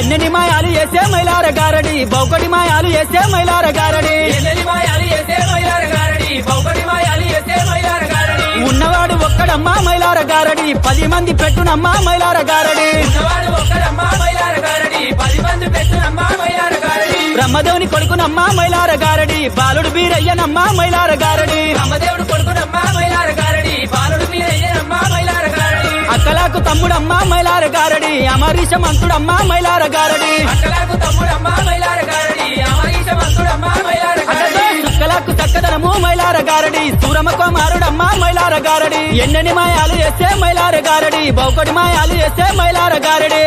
బౌకటి మాయాలు వేసే మైలార గారడి. బౌకటి మాయాలు వేసే మైలార గారడి. ఉన్నవాడు ఒక్కడమ్మా మైలార గారడి. పది మంది పెట్టునమ్మా మైలార గారడి. ఉన్నవాడు ఒక్కడమ్మా మైలార గారడి. పది మంది పెట్టునమ్మా మైలార గారడి. బ్రహ్మదేవుని కొడుకునమ్మా మైలార గారడి. బాలుడు బీరయ్యనమ్మా మైలార గారడి. అక్కలాకు తమ్ముడమ్మా మైలార గారడి. అమరీష మంతుడమ్మా మైలార గారడి. అక్కలకు తమ్ముడమ్మా మైలార గారడి. అమరీష మంతుడమ్మా మైలార అక్కతో గారడి సుక్కలకు చక్కదనము మైలార గారడి. సూరమ కుమారుడమ్మా మైలార గారడి. ఎన్నెని మాయాలు వేసే మైలార గారడి. బౌకటి మాయాలు వేసే మైలార గారడి.